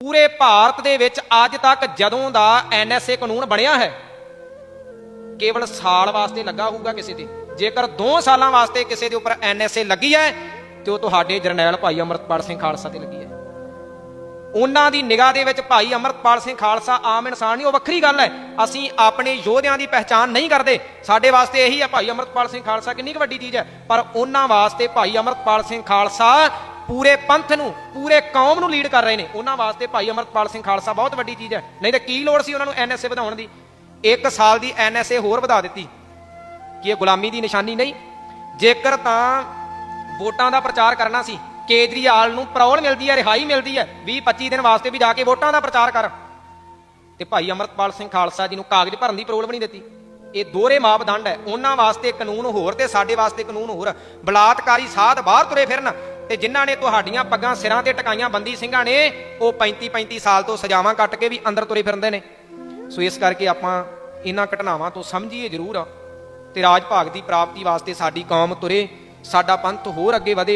ਪੂਰੇ ਭਾਰਤ ਦੇ ਵਿੱਚ ਅੱਜ ਤੱਕ ਜਦੋਂ ਦਾ ਐਨਐਸਏ ਕਾਨੂੰਨ ਬਣਿਆ ਹੈ, ਕੇਵਲ ਸਾਲ ਵਾਸਤੇ ਲੱਗਾ ਹੋਊਗਾ ਕਿਸੇ ਤੇ। ਜੇਕਰ 2 ਸਾਲਾਂ ਵਾਸਤੇ ਕਿਸੇ ਦੇ ਉੱਪਰ ਐਨਐਸਏ ਲੱਗੀ ਹੈ, ਤੇ ਉਹ ਤੁਹਾਡੇ ਜਰਨੈਲ ਭਾਈ ਅਮਰਤਪਾਲ ਸਿੰਘ ਖਾਲਸਾ ਤੇ ਲੱਗੀ ਹੈ। ਉਹਨਾਂ ਦੀ ਨਿਗਾਹ ਦੇ ਵਿੱਚ ਭਾਈ ਅਮਰਤਪਾਲ ਸਿੰਘ ਖਾਲਸਾ ਆਮ ਇਨਸਾਨ ਨਹੀਂ, ਉਹ ਵੱਖਰੀ ਗੱਲ ਹੈ। ਅਸੀਂ ਆਪਣੇ ਯੋਧਿਆਂ ਦੀ ਪਹਿਚਾਣ ਨਹੀਂ ਕਰਦੇ। ਸਾਡੇ ਵਾਸਤੇ ਇਹੀ ਹੈ ਭਾਈ ਅਮਰਤਪਾਲ ਸਿੰਘ ਖਾਲਸਾ ਕਿੰਨੀ ਕੁ ਵੱਡੀ ਚੀਜ਼ ਹੈ। ਪਰ ਉਹਨਾਂ ਵਾਸਤੇ ਭਾਈ ਅਮਰਤਪਾਲ ਸਿੰਘ ਖਾਲਸਾ ਪੂਰੇ ਪੰਥ ਨੂੰ, ਪੂਰੇ ਕੌਮ ਨੂੰ ਲੀਡ ਕਰ ਰਹੇ ਨੇ। ਉਹਨਾਂ ਵਾਸਤੇ ਭਾਈ ਅਮਰਤਪਾਲ ਸਿੰਘ ਖਾਲਸਾ ਬਹੁਤ ਵੱਡੀ ਚੀਜ਼ ਹੈ। ਨਹੀਂ ਤਾਂ ਕੀ ਲੋੜ ਸੀ ਉਹਨਾਂ ਨੂੰ ਐਨਐਸਏ ਵਧਾਉਣ ਦੀ? ਇੱਕ ਸਾਲ ਦੀ ਐਨਐਸਏ ਹੋਰ ਵਧਾ ਦਿੱਤੀ ਕਿ ਇਹ ਗੁਲਾਮੀ ਦੀ ਨਿਸ਼ਾਨੀ ਨਹੀਂ। ਜੇਕਰ ਤਾਂ ਵੋਟਾਂ ਦਾ ਪ੍ਰਚਾਰ ਕਰਨਾ ਸੀ, ਕੇਜਰੀਵਾਲ ਨੂੰ ਪ੍ਰੌਲ ਮਿਲਦੀ ਹੈ, ਰਿਹਾਈ ਮਿਲਦੀ ਹੈ 20 25 ਦਿਨ ਵਾਸਤੇ ਵੀ ਜਾ ਕੇ ਵੋਟਾਂ ਦਾ ਪ੍ਰਚਾਰ ਕਰ। ਤੇ ਭਾਈ ਅਮਰਤਪਾਲ ਸਿੰਘ ਖਾਲਸਾ ਜੀ ਨੂੰ ਕਾਗਜ਼ ਭਰਨ ਦੀ ਪ੍ਰੋਲ ਵੀ ਨਹੀਂ ਦਿੱਤੀ। ਇਹ ਦੋਹਰੇ ਮਾਪਦੰਡ ਹੈ। ਉਹਨਾਂ ਵਾਸਤੇ ਕਾਨੂੰਨ ਹੋਰ ਤੇ ਸਾਡੇ ਵਾਸਤੇ ਕਾਨੂੰਨ ਹੋਰ। ਬਲਾਤਕਾਰੀ ਸਾਧ ਬਾਹਰ ਤੁਰੇ ਫਿਰਨ। ਤੇ ਜਿਨ੍ਹਾਂ ਨੇ ਤੁਹਾਡੀਆਂ ਪੱਗਾਂ ਸਿਰਾਂ ਤੇ ਟਕਾਈਆਂ ਬੰਦੀ ਸਿੰਘਾਂ ਨੇ, ਉਹ 35 35 ਸਾਲ ਤੋਂ ਸਜ਼ਾਵਾਂ ਕੱਟ ਕੇ ਵੀ ਅੰਦਰ ਤੁਰੇ ਫਿਰਦੇ ਨੇ। ਸੋ ਇਸ ਕਰਕੇ ਆਪਾਂ ਇਹਨਾਂ ਘਟਨਾਵਾਂ ਤੋਂ ਸਮਝੀਏ ਜ਼ਰੂਰ ਤੇ ਰਾਜ ਭਾਗ ਦੀ ਪ੍ਰਾਪਤੀ ਵਾਸਤੇ ਸਾਡੀ ਕੌਮ ਤੁਰੇ, ਸਾਡਾ ਪੰਥ ਹੋਰ ਅੱਗੇ ਵਧੇ।